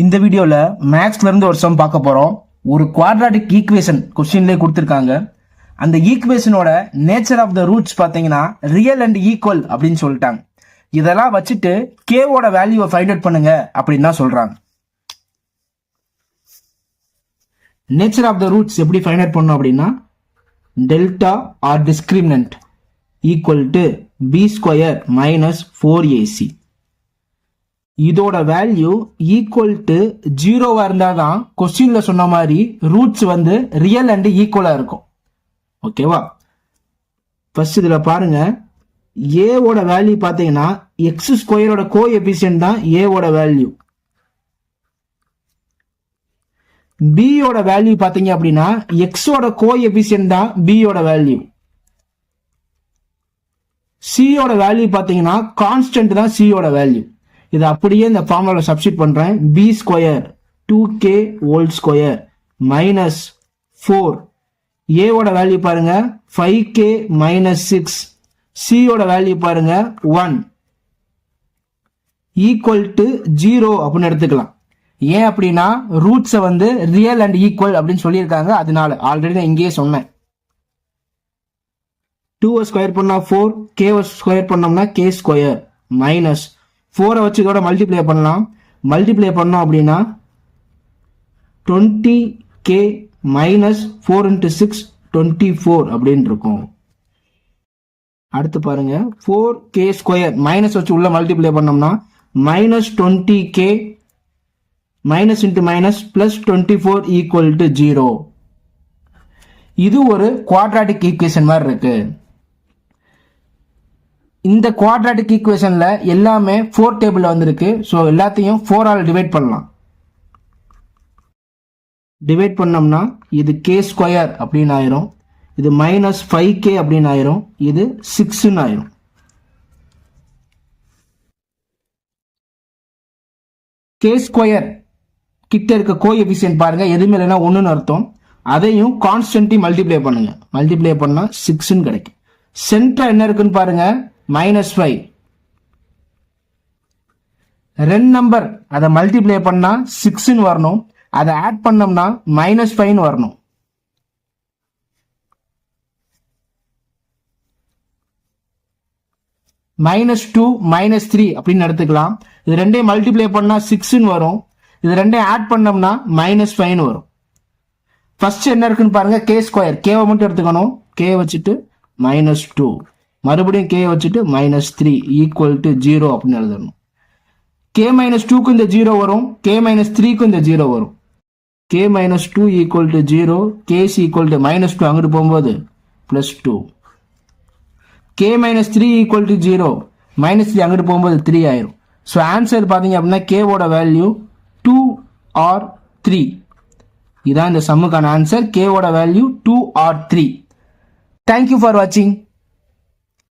இந்த வீடியோவில் மேக்ஸ்ல இருந்து ஒரு சம் பார்க்க போறோம். ஒரு குவாட்ராட்டிக் ஈக்குவேஷன் கொஸ்டின்லேயே கொடுத்துருக்காங்க. அந்த ஈக்குவேஷனோட நேச்சர் ஆஃப் த ரூட்ஸ் பார்த்தீங்கன்னா ரியல் அண்ட் ஈக்குவல் அப்படின்னு சொல்லிட்டாங்க. இதெல்லாம் வச்சுட்டு கேவோட வேல்யூவை ஃபைண்ட் அவுட் பண்ணுங்க அப்படின்னு தான் சொல்றாங்க. நேச்சர் ஆஃப் த ரூட்ஸ் எப்படி ஃபைண்ட் அவுட் பண்ணோம் அப்படின்னா delta or discriminant equal to B square minus four AC இதோட வேல்யூ ஈக்குவல் டு ஜீரோவாக இருந்தால் தான் கொஸ்டின்ல சொன்ன மாதிரி ரூட்ஸ் வந்து ரியல் அண்டு ஈக்குவலாக இருக்கும். ஓகேவா ஃபர்ஸ்ட் இதில் பாருங்க. ஏவோட வேல்யூ பார்த்தீங்கன்னா எக்ஸ் ஸ்கொயரோட கோ எபிசியன்ட் தான் ஏவோட வேல்யூ பியோட வேல்யூ பார்த்தீங்க அப்படின்னா எக்ஸோட கோ எபிசியன்ட் தான் பியோட வேல்யூ சியோட வேல்யூ பார்த்தீங்கன்னா கான்ஸ்டன்ட் தான் சியோட வேல்யூ இது அப்படியே இந்த ஃபார்முலாவில் சப்ஸ்டியூட் பண்ணுறேன் B square two K whole square minus four ஏவோட வேல்யூ பாருங்க. ஃபைவ் கே மைனஸ் சிக்ஸ் சியோட வேல்யூ பாருங்க. ஒன் ஈக்குவல் டு ஜீரோ அப்படின்னு எடுத்துக்கலாம். ஏன் அப்படின்னா ரூட்ஸை வந்து ரியல் அண்ட் ஈக்குவல் அப்படின்னு சொல்லியிருக்காங்க. அதனால ஆல்ரெடி நான் இங்கேயே சொன்னேன். டூ ஸ்கொயர் பண்ணா ஃபோர் கே ஸ்கொயர் பண்ணோம்னா கே ஸ்கொயர் மைனஸ் ஃபோரை வச்சு இதோட மல்டிப்ளை பண்ணலாம். மல்டிப்ளை பண்ணோம் அப்படின்னா twenty K minus four into six twenty four அப்படின்னு இருக்கும். அடுத்து பாருங்க. ஃபோர் கே ஸ்கொயர் மைனஸ் வச்சு உள்ள மல்டிப்ளை பண்ணோம்னா minus twenty K minus into minus plus twenty four equal to zero இது ஒரு குவாட்ராட்டிக் ஈக்குவேஷன் மாதிரி இருக்குது இந்த குவாட்ராட்டிக் ஈக்குவேஷனில் எல்லாமே ஃபோர் டேபிளில் வந்திருக்கு. ஸோ எல்லாத்தையும் ஃபோர் ஆல் டிவைட் பண்ணலாம். டிவைட் பண்ணோம்னா இது கே ஸ்கொயர் அப்படின்னு ஆயிரும். இது மைனஸ் ஃபைவ் கே அப்படின்னு ஆயிரும். இது சிக்ஸ்ன்னு ஆயிரும். கே ஸ்கொயர் கிட்ட இருக்க கோ எஃபிஷியன்ட் பாருங்க. எதுவுமே இல்லைன்னா ஒன்றுன்னு அர்த்தம். அதையும் கான்ஸ்டன்ட்டி மல்டிப்ளை பண்ணுங்க. மல்டிப்ளை பண்ணால் சிக்ஸ்ன்னு கிடைக்கும். சென்டர் என்ன இருக்குன்னு பாருங்க. மைனஸ் ஃபைவ் ரெண்டு நம்பர் அதை மல்டிப்ளை பண்ணா சிக்ஸ்ன்னு வரணும். அதை ஆட் பண்ணோம்னா மைனஸ் ஃபைவ்னு வரணும். மைனஸ் டூ மைனஸ் த்ரீ அப்படின்னு எடுத்துக்கலாம். இது ரெண்டையும் மல்டிப்ளை பண்ணா சிக்ஸ்ன்னு வரும். இது ரெண்டையும் ஆட் பண்ணோம்னா மைனஸ் ஃபைவ்னு வரும். ஃபர்ஸ்ட் என்ன இருக்குன்னு பாருங்க கே ஸ்கொயர் கேவை மட்டும் எடுத்துக்கணும். கே வச்சுட்டு மைனஸ் டூ மறுபடியும் கே வச்சுட்டு minus three equal to zero அப்படின்னு எழுதணும். கே மைனஸ் டூக்கு இந்த ஜீரோ வரும். கே மைனஸ் த்ரீக்கும் இந்த ஜீரோ வரும். K minus two equal to zero K's equal to minus two அங்கிட்டு போகும்போது plus two K minus three equal to zero minus three அங்கிட்டு போகும்போது த்ரீ ஆயிரும். ஸோ ஆன்சர் பார்த்தீங்க அப்படின்னா கேவோட வேல்யூ டூ ஆர் த்ரீ இதான் இந்த சம்முக்கான answer கேவோட value two or three thank you for வாட்சிங்